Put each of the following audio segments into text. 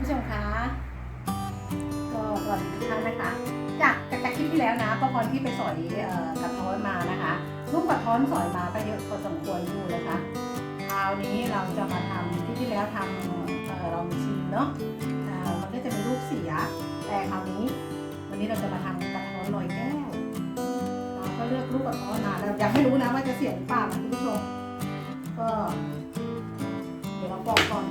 ผู้ชมคะก็สวัสดีทุกท่านนะคะ จากจากคลิปที่แล้วนะป้าพรที่ไปสอยกระท้อนมานะคะลูกกระท้อนสอยมาก็เยอะพอสมควรอยู่นะคะคราวนี้เราจะมาทำที่ที่แล้วทำเอ่อเรามีชิมเนาะมันก็จะมีลูกเสีย แต่คราวนี้วันนี้เราจะมาทำกระท้อนลอยแก้วเราก็เลือกลูกกระท้อนมาเรายังไม่รู้นะว่าจะเสียหรือเปล่านะคุณผู้ชมก็เดี๋ยวเราปอกก่อน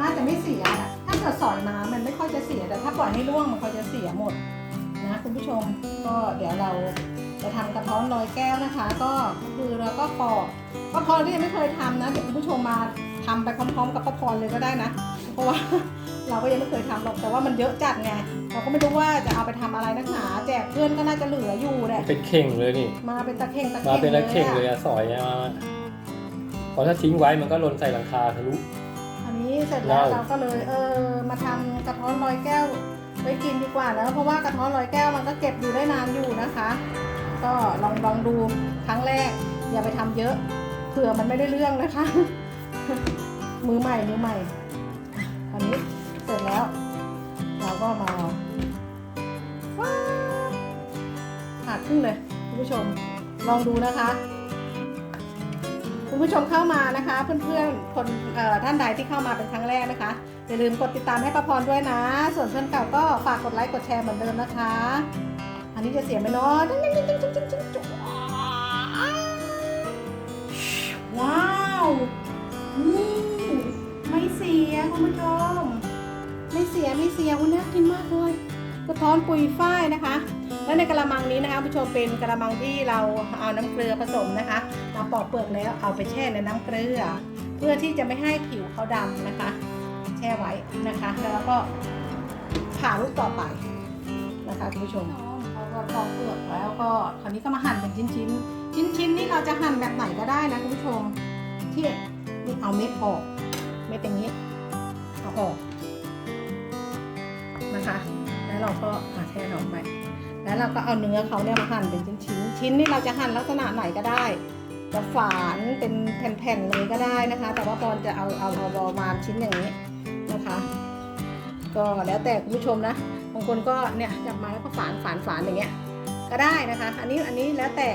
น่าจะไม่เสียนะ เกิดสอยมามันไม่ค่อยจะเสีย แต่ถ้าปล่อยให้ร่วงมันก็จะเสียหมดนะคุณผู้ชมก็เดี๋ยวเราจะทำกระท้อนลอยแก้วนะคะ ก็คือเราก็ปอกป้าพรที่ยังไม่เคยทำนะเดี๋ยวคุณผู้ชมมาทำไปพร้อมๆ กับป้าพรเลยก็ได้นะ เพราะว่าเราก็ยังไม่เคยทำหรอกแต่ว่ามันเยอะจัดไงเราก็ไม่รู้ว่าจะเอาไปทำอะไรนักหนาแจกเพื่อนก็น่าจะเหลืออยู่แหละเป็นเข่งเลยนี่มาเป็นตะเข่งตะมาเข่งเป็นเลละยเข่งเลยอะอะสอยมาเพราะถ้าทิ้งไว้มันก็หล่นใส่หลังคาทะลุอั นนี้เสร็จแล้วว้าวเราก็เลยเออมาทำกระท้อนลอยแก้วไว้กินดีกว่านะเพราะว่ากระท้อนลอยแก้วมันก็เก็บอยู่ได้นานอยู่นะคะ ก็ลองลองดูครั้งแรก อย่าไปทำเยอะเผื่อมันไม่ได้เรื่องนะคะ มือใหม่มือใหม่อันนี้เสร็จแล้ว เราก็มาว้าวหักครึ่งเลยคุณผู้ชมลองดูนะคะ คุณผู้ชมเข้ามานะคะ เพื่อนๆคนท่านใดที่เข้ามาเป็นครั้งแรกนะคะอย่าลืมกดติดตามให้ประพรด้วยนะ ส่วนเพื่อนเก่าก็ฝากกดไลค์กดแชร์เหมือนเดิมนะคะ อันนี้จะเสียไหมเนาะติ๊งติ๊งติ๊งว้าวนี่ไม่เสียคุณผู้ชม ไม่เสียไม่เสียอุ้ยน่ากินมากเลยกระท้อนปุยฝ้ายนะคะ และในกระมังนี้นะคะผู้ชมเป็นกระมังที่เราเอาน้ำเกลือผสมนะคะ ปอกเปลือกแล้วเอาไปแช่ในน้ำเกลือ เพื่อที่จะไม่ให้ผิวเขาดำนะคะ แช่ไว้นะคะ แล้วก็ผ่าลูกต่อไปนะคะคุณผู้ชมพอปอกเปลือกแล้วก็คราวนี้ก็มาหั่นเป็นชิ้นชิ้นชิ้นชิ้นๆนี่เราจะหั่นแบบไหนก็ได้นะคุณผู้ชมที่นี่เอาเม็ดออกเม็ดอย่างนี้เอาออกนะคะ แล้วเราก็อ่าแช่หนอมไปแล้วเราก็เอาเนื้อเขาเนี่ยมาหั่นเป็นชิ้นๆ ชิ้นนี่เราจะหั่นลักษณะไหนก็ได้ จะฝานเป็นแผ่นๆเลยก็ได้นะคะ แต่ว่าปอนจะเอาเอาเอาประมาณชิ้นอย่างนี้นะคะ ก็แล้วแต่คุณผู้ชมนะบางคนก็เนี่ยจับมาแล้วก็ฝานฝานฝานอย่างเงี้ยก็ได้นะคะ อันนี้อันนี้แล้วแต่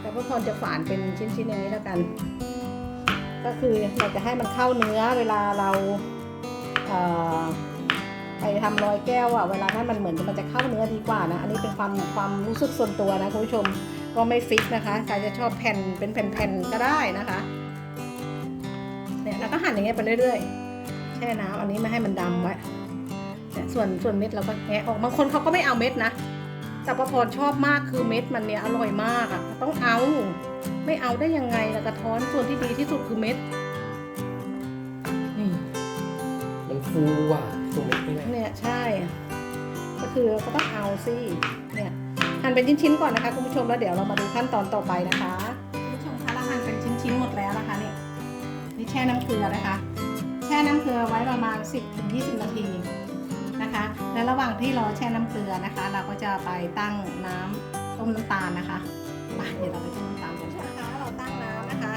แต่พวกคนจะฝานเป็นชิ้นๆอย่างนี้แล้วกัน ก็คือเราจะให้มันเข้าเนื้อเวลาเราเอ่อไปทำรอยแก้วอะเวลานั้นมันเหมือนมันจะเข้าเนื้อดีกว่านะ อันนี้เป็นความความรู้สึกส่วนตัวนะคุณผู้ชม ก็ไม่ฟิกนะคะใครจะชอบแผ่นเป็นแผ่นๆก็ได้นะคะเนี่ยแล้วก็หั่นอย่างเงี้ยไปเรื่อยๆแช่น้ำอันนี้ไม่ให้มันดำไว้เนี่ยส่วนส่วนเม็ดเราก็แงะออกบางคนเขาก็ไม่เอาเม็ดนะแต่ประพรชอบมากคือเม็ดมันเนี่ยอร่อยมากอะต้องเอาไม่เอาได้ยังไงล่ะกระท้อนส่วนที่ดีที่สุดคือเม็ดนี่มันฟูว่ะตรงนี้แหละเนี่ยใช่ ก็คือก็ต้องเอาสิเนี่ย หั่นเป็นชิ้นๆก่อนนะคะคุณผู้ชมแล้วเดี๋ยวเรามาดูขั้นตอนต่อไปนะคะคุณผู้ชมคะเราหั่นเป็นชิ้นๆหมดแล้วนะคะนี่นี่แช่น้ำเกลือนะคะ แช่น้ำเกลือไว้ประมาณ 10-20 นาทีนะคะ และระหว่างที่รอแช่น้ำเกลือนะคะ เราก็จะไปตั้งน้ำต้มน้ำตาลนะคะมาเดี๋ยวเราไปต้มน้ำตาลกันนะคะเราตั้งน้ำนะคะ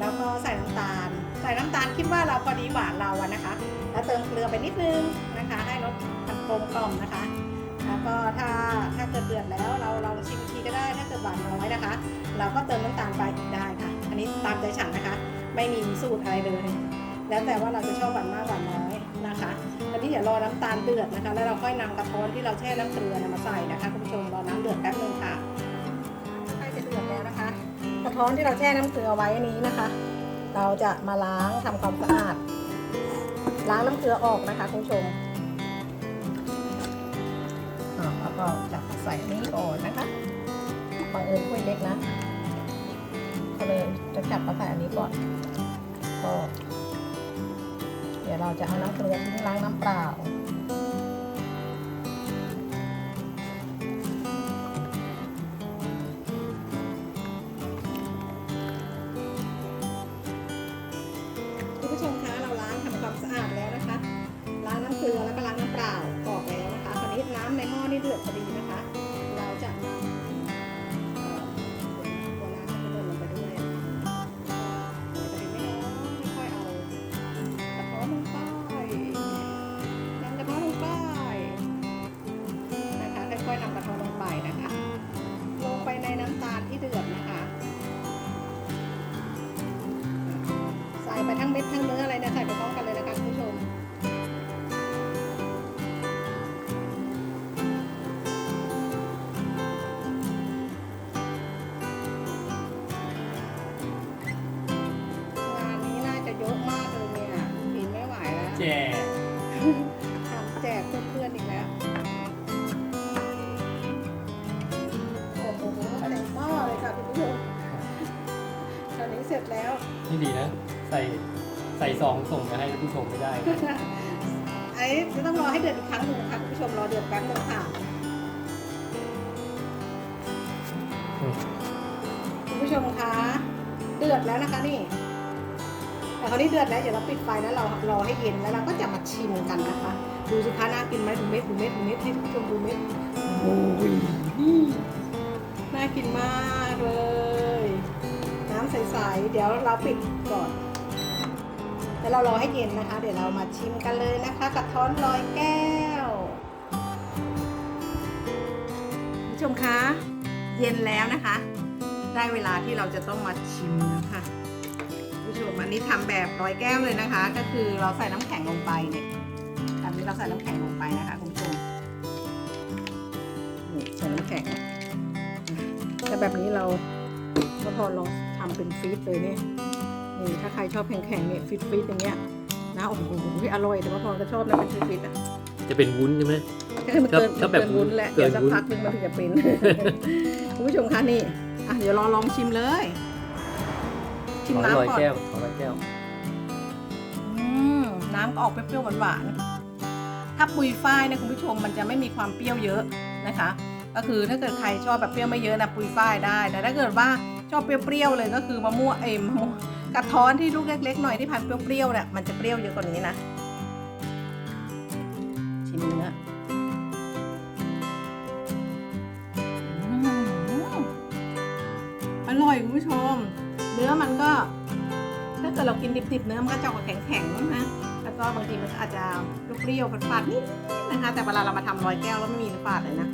แล้วก็ใส่น้ำตาล ใส่น้ำตาลคิดว่าเราพอดีหวานเราอะนะคะ แล้วเติมเกลือไปนิดนึงนะคะ ให้รสมันกลมกล่อมนะคะแล้ว ก็ถ้าถ้าเกิดเดือดแล้วเราลองชิมอีกทีก็ได้ ถ้าเกิดหวานน้อยนะคะ เราก็เติมน้ำตาลไปอีกได้ค่ะ อันนี้ตามใจฉันนะคะ ไม่มีสูตรอะไรเลย แล้วแต่ว่าเราจะชอบหวานมากหวานน้อยนะคะอันนี้เดี๋ยวรอน้ำตาลเดือดนะคะ แล้วเราค่อยนำกระท้อนที่เราแช่น้ำเกลือเนี่ยมาใส่นะคะคุณผู้ชมรอน้ำเดือดแป๊บนึงค่ะใกล้จะเดือดแล้วนะคะ กระท้อนที่เราแช่น้ำเกลือไว้นี้นะคะ เราจะมาล้างทำความสะอาดล้างน้ำเกลือออกนะคะคุณผู้ชม ก็จับใส่นี่ก่อนนะคะบังเอิญถ้วยเล็กนะก็เลยจะจับมาใส่อันนี้ก่อนก็เดี๋ยวเราจะเอาน้ำเกลือทิ้งล้างน้ำเปล่า ร็จแล้วนี่ดีนะ ใส่ใส่ซองส่งมาให้ผู้ชมไม่ได้ไอ้จะต้องรอให้เดือดอีกครั้งหนึ่งนะคะคุณผู้ชมรอเดือดแป๊บหนึงค่ะอืมคุณผู้ชมคะเดือดแล้วนะคะนี่แต่คราวนี้เดือดแล้วเดี๋ยวเราปิดไฟแล้วเรารอให้เย็นแล้วเราก็จะมาชิมกันนะคะ ดูสิคะน่ากินไหมดูเม็ดดูเม็ดดูเม็ดให้คุณผู้ชมดูเม็ดโอ้ยน่ากินมากเลยน้ำ ใสๆเดี๋ยวเราปิดก่อนแล้วเรารอให้เย็นนะคะ เดี๋ยวเรามาชิมกันเลยนะคะ กระท้อนลอยแก้วคุณผู้ชมคะเย็นแล้วนะคะ ได้เวลาที่เราจะต้องมาชิมแล้วค่ะคุณผู้ชมอันนี้ทำแบบร้อยแก้วเลยนะคะ ก็คือเราใส่น้ำแข็งลงไปเนี่ยแบบนี้เราใส่น้ำแข็งลงไปนะคะคุณผู้ชมใส่น้ำแข็งแต่แบบนี้เราก็พอลอง ทำเป็นฟีดเลยเนี่ยนี่ถ้าใครชอบแข็งๆเนี่ยฟิตฟิตๆอย่างเงี้ยนะโอ้โหอร่อยแต่ว่าพอก็ชอบนะเป็นฟิตฟิตๆอะจะเป็นวุ้นใช่ไหมให้มันเกินถ้าแบบเกินวุ้นแหละเกิเดี๋ยวนสักวุ้นพักหนึงมันถึงจะเป็นคุณผู้ชมคะนี่อะเดี๋ยวรอลองชิมเลยชิมขอลอยน้ำก่อนแก้วขอลอยแก้วอืมน้ำก็ออกเปรี้ยวๆหวานๆถ้าปุยฝ้ายเนะคุณผู้ชมมันจะไม่มีความเปรี้ยวเยอะนะคะ ก็คือถ้าเกิดใครชอบแบบเปรี้ยวไม่เยอะนะปุยฝ้ายได้ แต่ถ้าเกิดว่า ชอบเปรี้ยวๆเลยก็คือมะม่วงเอ็มะม่วงกระท้อนที่ลูกเล็กๆหน่อยที่พันเปรี้ยวๆเนี่ยมันจะเปรี้ยวเยอะกว่านี้นะ ชิมเนื้ออืมอร่อยคุณผู้ชม เนื้อมันก็ ถ้าเกิดเรากินดิบๆเนื้อมันก็จะออกแข็งๆนะแล้วก็บางทีมันอาจจะเปรี้ยวๆฝาดๆนิดนะคะ แต่เวลาเรามาทำร้อยแก้วแล้วไม่มีฝาดเลยนะ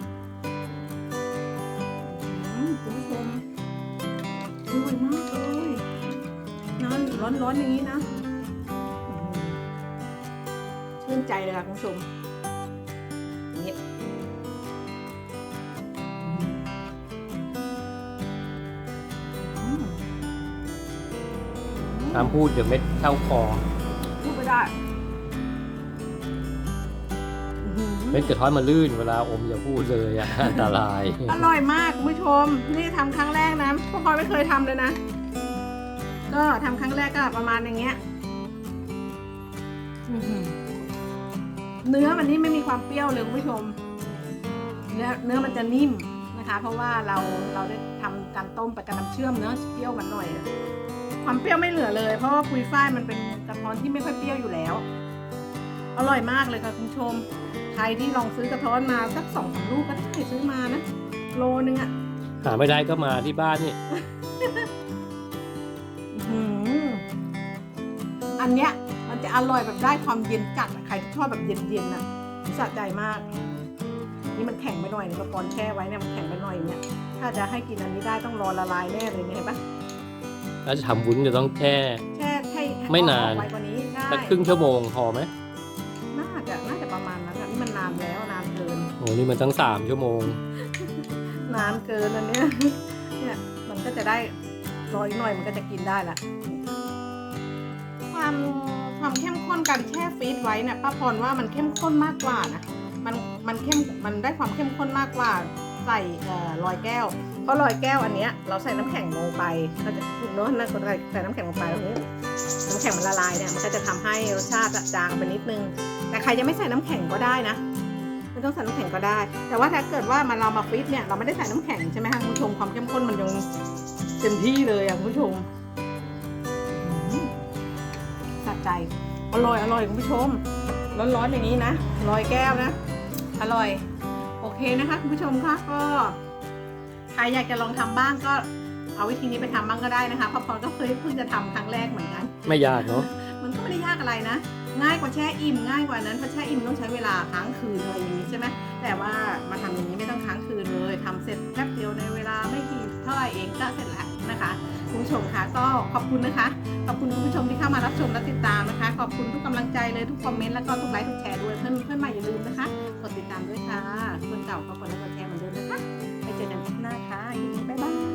ร้อนๆอย่างนี้นะอืมชื่นใจเลยค่ะคุณผู้ชมนี่อืมห้ามพูดเดี๋ยวเม็ดเข้าคอพูดไม่ได้อื้อหือเม็ดกระท้อนมาลื่นเวลาอมอย่าพูดเลยอะอันตราย อร่อยมากคุณผู้ชม นี่ทำครั้งแรกนะพวกพลอยไม่เคยทำเลยนะ ก็ทำครั้งแรกก็ประมาณอย่างเงี้ยอื้อหือเนื้อมันนี่ไม่มีความเปรี้ยวเลยคุณผู้ชม เนื้อเนื้อมันจะนิ่มนะคะ เพราะว่าเราเราได้ทำการต้มไปกับน้ำเชื่อมเนื้อะเปรี้ยวมันหน่อย ความเปรี้ยวไม่เหลือเลย เพราะว่าปุยฝ้ายมันเป็นกระท้อนที่ไม่ค่อยเปรี้ยวอยู่แล้ว อร่อยมากเลยค่ะคุณผู้ชม ใครที่ลองซื้อกระท้อนมาสักสองสามลูกก็ได้ซื้อมานะโลนึงอะหาไม่ได้ก็มาที่บ้านนี่ อันเนี้ยมันจะอร่อยแบบได้ความเย็นจัดอะใครที่ชอบแบบเย็นๆน่ะสะใจมาก นี่มันแข็งไปหน่อยนึงกระปอนแช่ไว้เนี่ยมันแข็งไปหน่อยเนี่ยถ้าจะให้กินอันนี้ได้ต้องรอละลายแน่เลยเนี่ยเห็นปะแล้วจะทำวุ้นจะต้องแช่ แช่ให้ไม่นานเอไว้กว่านี้ใช่สักครึ่งชั่วโมงพอไหมน่าจะน่าจะประมาณนั้นอะนี่มันนานแล้วนานเกินโอ้นี่มันตั้งสามชั่วโมงนานเกินอันเนี้ยเนี่ยมันก็จะได้รออีกหน่อยมันก็จะกินได้ละ ความความเข้มข้นการแช่ฟรีซไว้เนี่ยป้าพรว่ามันเข้มข้นมากกว่านะมันมันเข้มมันได้ความเข้มข้นมากกว่าใส่เอ่อลอยแก้ว เพราะลอยแก้วอันเนี้ยเราใส่น้ำแข็งลงไปก็จะถูกเนอะนะคนใส่น้ำแข็งลงไปตรงนี้น้ำแข็งมันละลายเนี่ยมันก็จะทำให้รสชาติจางไปนิดนึง แต่ใครจะไม่ใส่น้ำแข็งก็ได้นะไม่ต้องใส่น้ำแข็งก็ได้ แต่ว่าถ้าเกิดว่ามันเรามาฟรีซเนี่ยเราไม่ได้ใส่น้ำแข็งใช่ไหมคะคุณผู้ชมความเข้มข้นมันยังเต็มที่เลยอะคุณผู้ชม ใจ อร่อยอร่อยคุณผู้ชม ร้อนๆอย่างนี้นะลอยแก้วนะ อร่อย โอเคนะคะคุณผู้ชมคะก็ใครอยากจะลองทำบ้างก็เอาวิธีนี้ไปทำบ้างก็ได้นะคะเพราะพอก็เคยเพิ่งจะทำครั้งแรกเหมือนกัน ไม่ยากเนาะมันก็ไม่ได้ยากอะไรนะ ง่ายกว่าแช่อิ่มง่ายกว่านั้นเพราะแช่อิ่มต้องใช้เวลาค้างคืนอะไรอย่างนี้ใช่ไหมแต่ว่ามาทำอย่างนี้ไม่ต้องค้างคืนเลยทำเสร็จแป๊บเดียวในเวลาไม่กี่เท่าไหร่เองก็เสร็จแล้วนะคะ คุณผู้ชมคะก็ขอบคุณนะคะ ขอบคุณคุณผู้ชมที่เข้ามารับชมและติดตามนะคะ ขอบคุณทุกกำลังใจเลยทุกคอมเมนต์แล้วก็ทุกไลค์ทุกแชร์ด้วยเพื่อนเพื่อนใหม่อย่าลืมนะคะกดติดตามด้วยค่ะคนเก่าก็กดไลค์กดแชร์เหมือนเดิมนะคะไปเจอกันคลิปหน้าค่ะคลิปนี้บ๊ายบาย